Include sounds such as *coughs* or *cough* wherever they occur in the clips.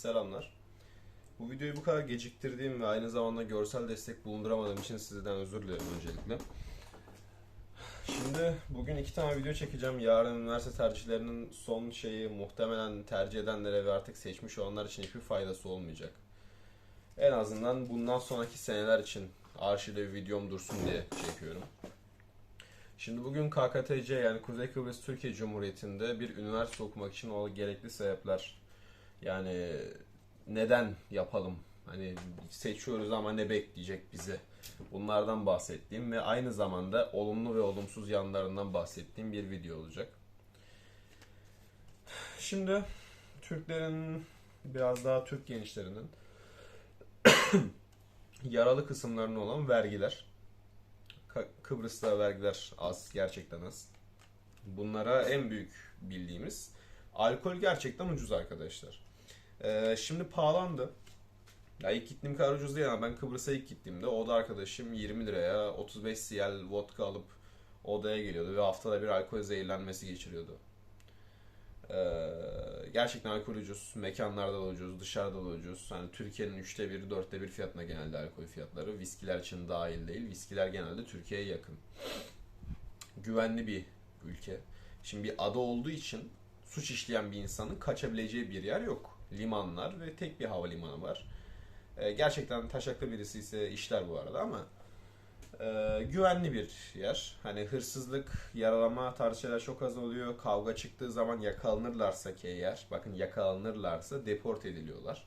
Selamlar. Bu videoyu bu kadar geciktirdiğim ve aynı zamanda görsel destek bulunduramadığım için sizden özür dilerim öncelikle. Şimdi bugün iki tane video çekeceğim. Yarın üniversite tercihlerinin son şeyi muhtemelen tercih edenlere ve artık seçmiş olanlar için hiçbir faydası olmayacak. En azından bundan sonraki seneler için arşivde bir videom dursun diye çekiyorum. Şimdi bugün KKTC yani Kuzey Kıbrıs Türkiye Cumhuriyeti'nde bir üniversite okumak için o gerekli sebepler yani neden yapalım? Hani seçiyoruz ama ne bekleyecek bizi? Bunlardan bahsettiğim ve aynı zamanda olumlu ve olumsuz yanlarından bahsettiğim bir video olacak. Şimdi Türklerin biraz daha Türk gençlerinin *coughs* yaralı kısımlarına olan vergiler. Kıbrıs'ta vergiler az, gerçekten az. Bunlara en büyük bildiğimiz alkol gerçekten ucuz arkadaşlar. Ee, şimdi pahalandı. Ya ilk gittiğim kadar ucuz değil ama ben Kıbrıs'a ilk gittiğimde o da arkadaşım 20 liraya 35 cl vodka alıp odaya geliyordu ve haftada bir alkol zehirlenmesi geçiriyordu. Ee, gerçekten alkol ucuz. Mekanlarda da ucuz, dışarıda da ucuz. Hani Türkiye'nin üçte biri, dörtte bir fiyatına genelde alkol fiyatları. Viskiler için dahil değil. Viskiler genelde Türkiye'ye yakın. Güvenli bir ülke. Şimdi bir ada olduğu için suç işleyen bir insanın kaçabileceği bir yer yok. Limanlar ve tek bir havalimanı var. Ee, gerçekten taşaklı birisi ise işler bu arada ama e, güvenli bir yer. Hani hırsızlık, yaralama tarzı şeyler çok az oluyor. Kavga çıktığı zaman yakalanırlarsa ki eğer, bakın yakalanırlarsa deport ediliyorlar.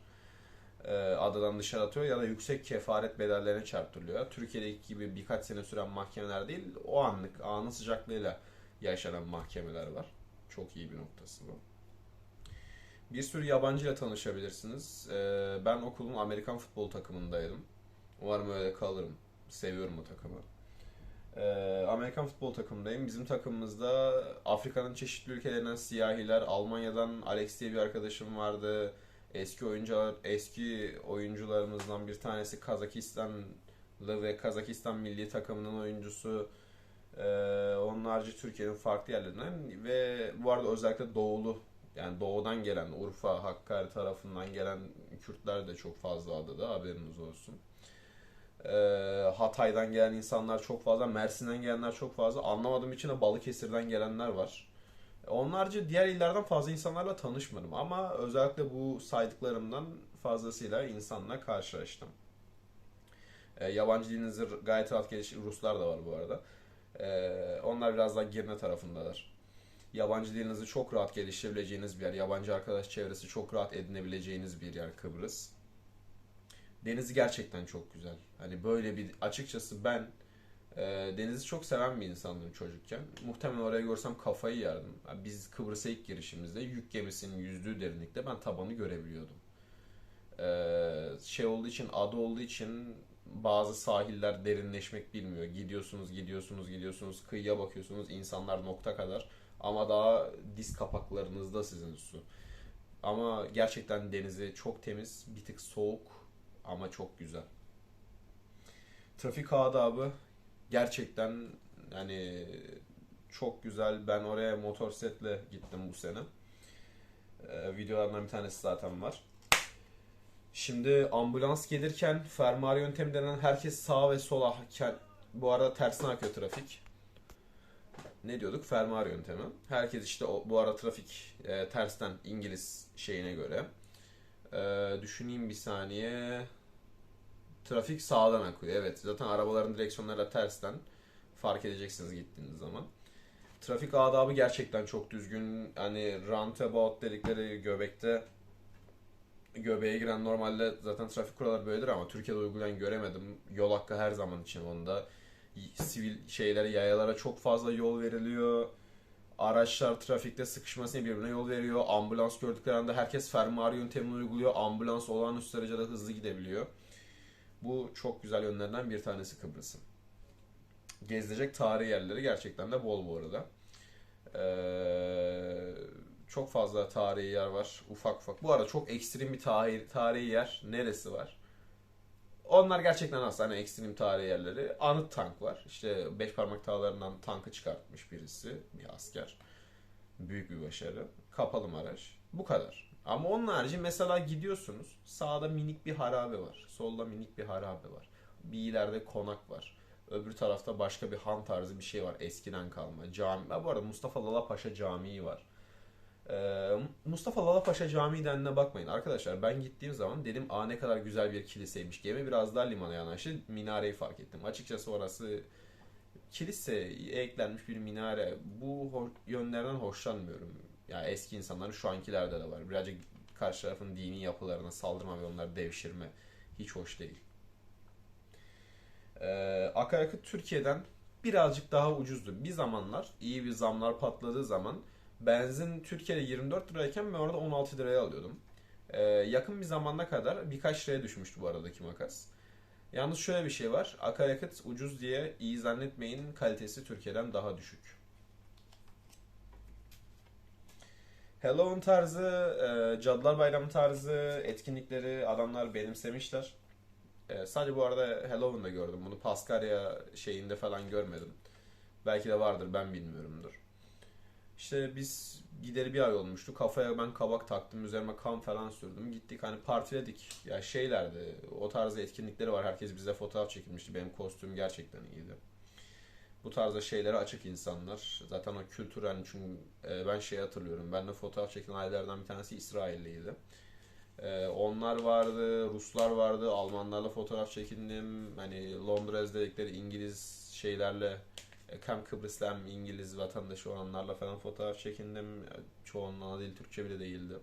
Ee, adadan dışarı atıyor ya da yüksek kefaret bedellerine çarptırılıyor. Türkiye'deki gibi birkaç sene süren mahkemeler değil, o anlık, anın sıcaklığıyla yaşanan mahkemeler var. Çok iyi bir noktası bu. Bir sürü yabancıyla tanışabilirsiniz. Ee, ben okulun Amerikan futbol takımındaydım. Umarım öyle kalırım. Seviyorum o takımı. Ee, Amerikan futbol takımındayım. Bizim takımımızda Afrika'nın çeşitli ülkelerinden siyahiler, Almanya'dan Alex diye bir arkadaşım vardı. Eski oyuncular, eski oyuncularımızdan bir tanesi Kazakistanlı ve Kazakistan milli takımının oyuncusu. Ee, onun harici Türkiye'nin farklı yerlerinden ve bu arada özellikle doğulu yani doğudan gelen Urfa, Hakkari tarafından gelen Kürtler de çok fazla adada haberiniz olsun. Ee, Hatay'dan gelen insanlar çok fazla, Mersin'den gelenler çok fazla. Anlamadığım için de Balıkesir'den gelenler var. Onlarca diğer illerden fazla insanlarla tanışmadım ama özellikle bu saydıklarımdan fazlasıyla insanla karşılaştım. Ee, yabancı dilinizi gayet rahat gelişir. Ruslar da var bu arada. Ee, onlar biraz daha Girne tarafındalar. Yabancı dilinizi çok rahat geliştirebileceğiniz bir yer. Yabancı arkadaş çevresi çok rahat edinebileceğiniz bir yer Kıbrıs. Denizi gerçekten çok güzel. Hani böyle bir açıkçası ben e, denizi çok seven bir insandım çocukken. Muhtemelen oraya görsem kafayı yerdim. Yani biz Kıbrıs'a ilk girişimizde yük gemisinin yüzdüğü derinlikte ben tabanı görebiliyordum. E, şey olduğu için, ada olduğu için bazı sahiller derinleşmek bilmiyor. Gidiyorsunuz, gidiyorsunuz, gidiyorsunuz, kıyıya bakıyorsunuz, insanlar nokta kadar. Ama daha diz kapaklarınızda sizin su. Ama gerçekten denizi çok temiz, bir tık soğuk ama çok güzel. Trafik adabı gerçekten yani çok güzel. Ben oraya motosikletle gittim bu sene. Ee, videolarından bir tanesi zaten var. Şimdi ambulans gelirken fermuar yöntemi denen herkes sağa ve sola bu arada tersine akıyor trafik ne diyorduk? Fermuar yöntemi. Herkes işte o, bu ara trafik e, tersten İngiliz şeyine göre. E, düşüneyim bir saniye. Trafik sağdan akıyor. Evet zaten arabaların direksiyonları da tersten fark edeceksiniz gittiğiniz zaman. Trafik adabı gerçekten çok düzgün. Hani roundabout dedikleri göbekte göbeğe giren normalde zaten trafik kuralları böyledir ama Türkiye'de uygulayan göremedim. Yol hakkı her zaman için onda sivil şeylere, yayalara çok fazla yol veriliyor. Araçlar trafikte sıkışmasına birbirine yol veriyor. Ambulans gördüklerinde herkes fermuar yöntemini uyguluyor. Ambulans olağanüstü derecede hızlı gidebiliyor. Bu çok güzel yönlerinden bir tanesi Kıbrıs'ın. Gezilecek tarihi yerleri gerçekten de bol bu arada. Ee, çok fazla tarihi yer var. Ufak ufak. Bu arada çok ekstrem bir tarihi, tarihi yer. Neresi var? Onlar gerçekten hani ekstrem tarihi yerleri. Anıt tank var. İşte beş parmak tağlarından tankı çıkartmış birisi. Bir asker. Büyük bir başarı. Kapalı Maraş. Bu kadar. Ama onun harici mesela gidiyorsunuz. Sağda minik bir harabe var. Solda minik bir harabe var. Bir ileride konak var. Öbür tarafta başka bir han tarzı bir şey var. Eskiden kalma. Cami. Bu arada Mustafa Lala Paşa Camii var. Ee, Mustafa Lala Paşa Camii dendiğine bakmayın. Arkadaşlar ben gittiğim zaman dedim aa ne kadar güzel bir kiliseymiş. Gemi biraz daha limana yanaştı. Minareyi fark ettim. Açıkçası orası kiliseye eklenmiş bir minare. Bu yönlerden hoşlanmıyorum. Ya eski insanların şu ankilerde de var. Birazcık karşı tarafın dini yapılarına saldırma ve onları devşirme hiç hoş değil. Ee, akaryakıt Türkiye'den birazcık daha ucuzdu. Bir zamanlar iyi bir zamlar patladığı zaman benzin Türkiye'de 24 lirayken ben orada 16 liraya alıyordum. Ee, yakın bir zamana kadar birkaç liraya düşmüştü bu aradaki makas. Yalnız şöyle bir şey var. Akaryakıt ucuz diye iyi zannetmeyin. Kalitesi Türkiye'den daha düşük. Halloween tarzı, e, Cadılar Bayramı tarzı etkinlikleri adamlar benimsemişler. E, sadece bu arada Halloween'da gördüm bunu. Paskalya şeyinde falan görmedim. Belki de vardır ben bilmiyorumdur. İşte biz gideri bir ay olmuştu. Kafaya ben kabak taktım. Üzerime kan falan sürdüm. Gittik hani partiledik. Ya şeylerdi. O tarzda etkinlikleri var. Herkes bize fotoğraf çekilmişti. Benim kostüm gerçekten iyiydi. Bu tarzda şeylere açık insanlar. Zaten o kültürel çünkü e, ben şey hatırlıyorum. Ben de fotoğraf çekilen ailelerden bir tanesi İsrailliydi. E, onlar vardı, Ruslar vardı, Almanlarla fotoğraf çekindim. Hani Londra dedikleri İngiliz şeylerle e, hem Kıbrıslı hem İngiliz vatandaşı olanlarla falan fotoğraf çekindim. Çoğunun ana dili Türkçe bile değildi.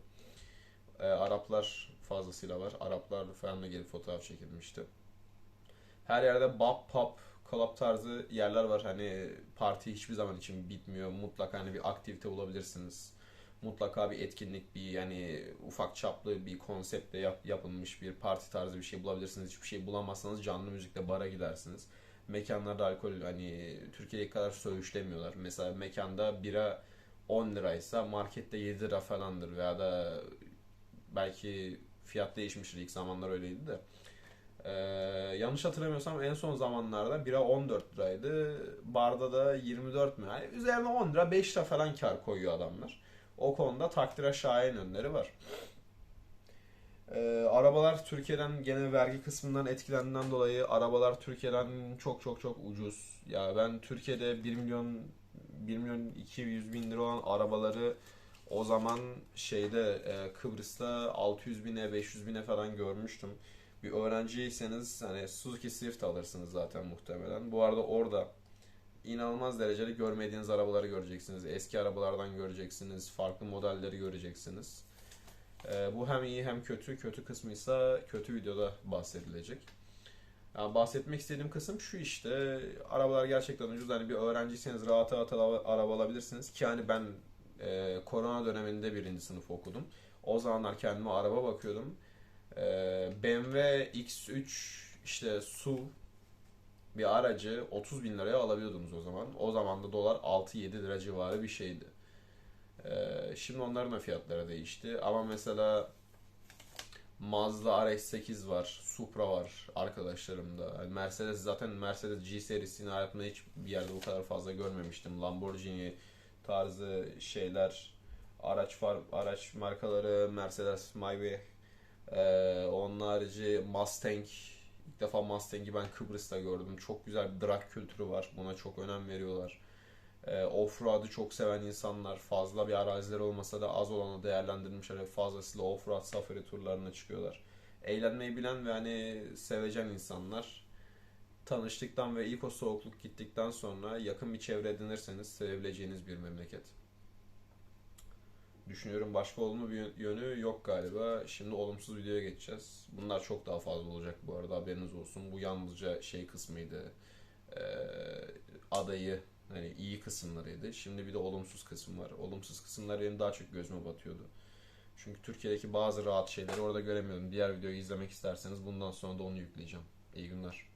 E, Araplar fazlasıyla var. Araplar falan da gelip fotoğraf çekilmişti. Her yerde pub, pub, club tarzı yerler var. Hani parti hiçbir zaman için bitmiyor. Mutlaka hani bir aktivite bulabilirsiniz. Mutlaka bir etkinlik, bir yani ufak çaplı bir konseptle yap- yapılmış bir parti tarzı bir şey bulabilirsiniz. Hiçbir şey bulamazsanız canlı müzikle bara gidersiniz. Mekanlarda alkol hani Türkiye'deki kadar söğüşlemiyorlar. Mesela mekanda bira 10 liraysa markette 7 lira falandır veya da belki fiyat değişmiştir ilk zamanlar öyleydi de. Ee, yanlış hatırlamıyorsam en son zamanlarda bira 14 liraydı. Barda da 24 mü? Yani üzerine 10 lira 5 lira falan kar koyuyor adamlar. O konuda takdire şayan yönleri var. Arabalar Türkiye'den gene vergi kısmından etkilendiğinden dolayı arabalar Türkiye'den çok çok çok ucuz. Ya ben Türkiye'de 1 milyon 1 milyon 200 bin lira olan arabaları o zaman şeyde e, Kıbrıs'ta 600 bine 500 bine falan görmüştüm. Bir öğrenciyseniz hani Suzuki Swift alırsınız zaten muhtemelen. Bu arada orada inanılmaz derecede görmediğiniz arabaları göreceksiniz. Eski arabalardan göreceksiniz. Farklı modelleri göreceksiniz. Ee, bu hem iyi hem kötü. Kötü kısmıysa kötü videoda bahsedilecek. Yani bahsetmek istediğim kısım şu işte. Arabalar gerçekten ucuz. Hani bir öğrenciyseniz rahat rahat araba alabilirsiniz. Ki hani ben e, korona döneminde birinci sınıf okudum. O zamanlar kendime araba bakıyordum. E, BMW X3 işte SUV bir aracı 30 bin liraya alabiliyordunuz o zaman. O zaman da dolar 6-7 lira civarı bir şeydi. Ee, şimdi onların da fiyatları değişti. Ama mesela Mazda RX-8 var, Supra var arkadaşlarımda. Yani Mercedes zaten Mercedes G serisini hayatımda hiç bir yerde bu kadar fazla görmemiştim. Lamborghini tarzı şeyler, araç var, araç markaları Mercedes Maybach, ee, onun harici Mustang İlk defa Mustang'i ben Kıbrıs'ta gördüm. Çok güzel bir drag kültürü var. Buna çok önem veriyorlar. Ee, Offroad'ı çok seven insanlar fazla bir arazileri olmasa da az olanı değerlendirmişler ve fazlasıyla offroad safari turlarına çıkıyorlar. Eğlenmeyi bilen ve hani sevecen insanlar tanıştıktan ve ilk o soğukluk gittikten sonra yakın bir çevre edinirseniz sevebileceğiniz bir memleket. Düşünüyorum başka olumlu bir yönü yok galiba. Şimdi olumsuz videoya geçeceğiz. Bunlar çok daha fazla olacak bu arada haberiniz olsun. Bu yalnızca şey kısmıydı. Ee, adayı hani iyi kısımlarıydı. Şimdi bir de olumsuz kısım var. Olumsuz kısımlar benim daha çok gözüme batıyordu. Çünkü Türkiye'deki bazı rahat şeyleri orada göremiyordum. Diğer videoyu izlemek isterseniz bundan sonra da onu yükleyeceğim. İyi günler.